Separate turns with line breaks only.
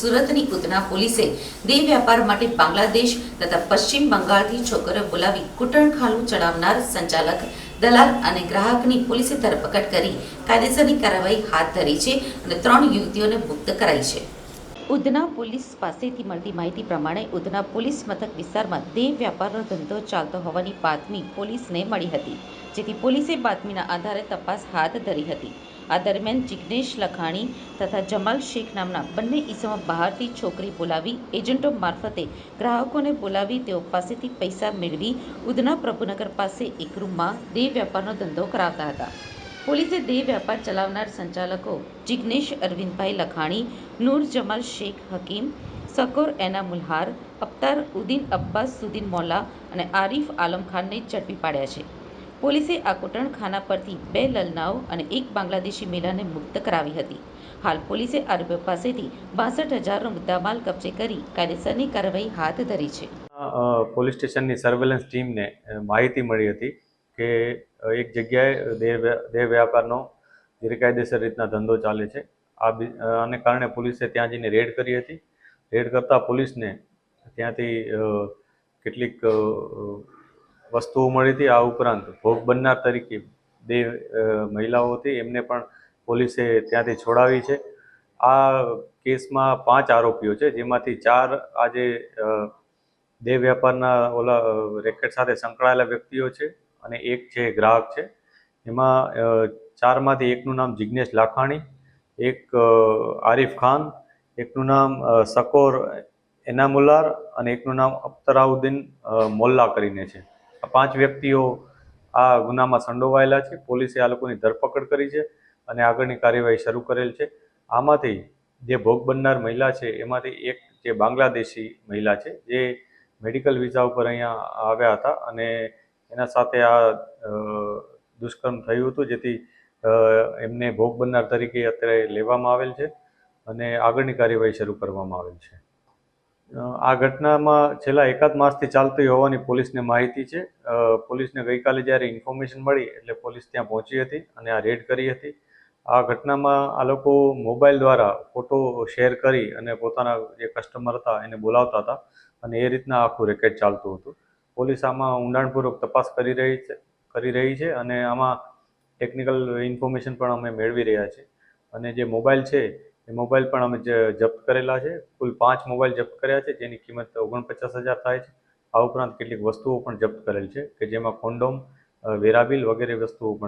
સુરતની ઉધના પોલીસે દેહ વ્યાપાર માટે બાંગ્લાદેશ તથા પશ્ચિમ બંગાળથી છોકરો બોલાવી કૂટણખાલું ચડાવનાર સંચાલક દલાલ અને ગ્રાહકની પોલીસે ધરપકડ કરી કાયદેસરની કાર્યવાહી હાથ ધરી છે અને ત્રણ યુવતીઓને મુક્ત કરાઈ છે. ઉધના પોલીસ પાસેથી મળતી માહિતી પ્રમાણે ઉધના પોલીસ મથક વિસ્તારમાં દેહ વ્યાપારનો ધંધો ચાલતો હોવાની બાતમી પોલીસને મળી હતી, જેથી પોલીસે બાતમીના આધારે તપાસ હાથ ધરી હતી. આ દરમિયાન જિગ્નેશ લખાણી તથા જમાલ શેખ નામના બંને ઇસમો બહારથી છોકરી બોલાવી, એજન્ટો મારફતે ગ્રાહકોને બોલાવી, તેઓ પાસેથી પૈસા મેળવી, ઉધના પ્રભુનગર પાસે એક રૂમમાં દેહ વ્યાપારનો ધંધો કરાવતા હતા. પોલીસે દેહ વ્યાપાર ચલાવનાર સંચાલકો જિગ્નેશ અરવિંદભાઈ લખાણી, નૂર જમાલ શેખ હકીમ, સકોર એના મુલ્હાર, અખ્તાર ઉદ્દીન અબ્બાસ સુદીન મોલ્લા અને આરિફ આલમ ખાનને ઝડપી પાડ્યા છે. પોલીસે આ કૂટણખાના પરથી બે લલનાઓ અને એક બાંગ્લાદેશી મહિલાને મુક્ત કરાવી હતી. હાલ પોલીસે આરોપીઓ પાસેથી બાસઠ હજારનો મુદ્દામાલ કબજે કરી કાયદેસરની કાર્યવાહી હાથ ધરી છે.
પોલીસ સ્ટેશનની સર્વેલન્સ ટીમને માહિતી મળી હતી કે એક જગ્યાએ દેહ દેહ વ્યાપારનો ગેરકાયદેસર રીતના ધંધો ચાલે છે. આ આને કારણે પોલીસે ત્યાં જઈને રેડ કરી હતી. રેડ કરતાં પોલીસને ત્યાંથી કેટલીક વસ્તુઓ મળી હતી આ ઉપરાંત ભોગ બનનાર તરીકે બે મહિલાઓ હતી. એમને પણ પોલીસે ત્યાંથી છોડાવી છે. આ કેસમાં પાંચ આરોપીઓ છે, જેમાંથી ચાર આજે દેહ વ્યાપારના ઓલા રેકેટ સાથે સંકળાયેલા વ્યક્તિઓ છે અને એક છે ગ્રાહક છે. એમાં ચારમાંથી એકનું નામ જિજ્ઞેશ લાખાણી, એક આરિફ ખાન, એકનું નામ સકોર એનામુલ્લાર અને એકનું નામ અખ્તરાઉદ્દીન મોલ્લા કરીને છે. પાંચ વ્યક્તિઓ આ ગુનામાં સંડોવાયેલા છે. પોલીસે આ લોકોની ધરપકડ કરી છે અને આગળની કાર્યવાહી શરૂ કરેલ છે. આમાંથી જે ભોગ બનનાર મહિલા છે, એમાંથી એક જે બાંગ્લાદેશી મહિલા છે, જે મેડિકલ વિઝા ઉપર અહીંયા આવ્યા હતા અને એના સાથે આ દુષ્કર્મ થયું હતું, જેથી એમને ભોગ બનનાર તરીકે અત્યારે લેવામાં આવેલ છે અને આગળની કાર્યવાહી શરૂ કરવામાં આવેલ છે. આ ઘટનામાં છેલ્લા એકાદ માસથી ચાલતી હોવાની પોલીસને માહિતી છે. પોલીસને ગઈકાલે જ્યારે ઇન્ફોર્મેશન મળી એટલે પોલીસ ત્યાં પહોંચી હતી અને આ રેડ કરી હતી. આ ઘટનામાં આ લોકો મોબાઈલ દ્વારા ફોટો શેર કરી અને પોતાના જે કસ્ટમર હતા એને બોલાવતા હતા અને એ રીતના આખું રેકેટ ચાલતું હતું. પોલીસ આમાં ઊંડાણપૂર્વક તપાસ કરી રહી છે, કરી રહી છે અને આમાં ટેકનિકલ ઇન્ફોર્મેશન પણ અમે મેળવી રહ્યા છીએ. અને જે મોબાઈલ છે એ મોબાઈલ પણ અમે જપ્ત કરેલા છે. કુલ પાંચ મોબાઈલ જપ્ત કર્યા છે, જેની કિંમત ઓગણપચાસ હજાર થાય છે. આ ઉપરાંત કેટલીક વસ્તુઓ પણ જપ્ત કરેલ છે, કે જેમાં કોન્ડોમ વેરાબિલ વગેરે વસ્તુઓ પણ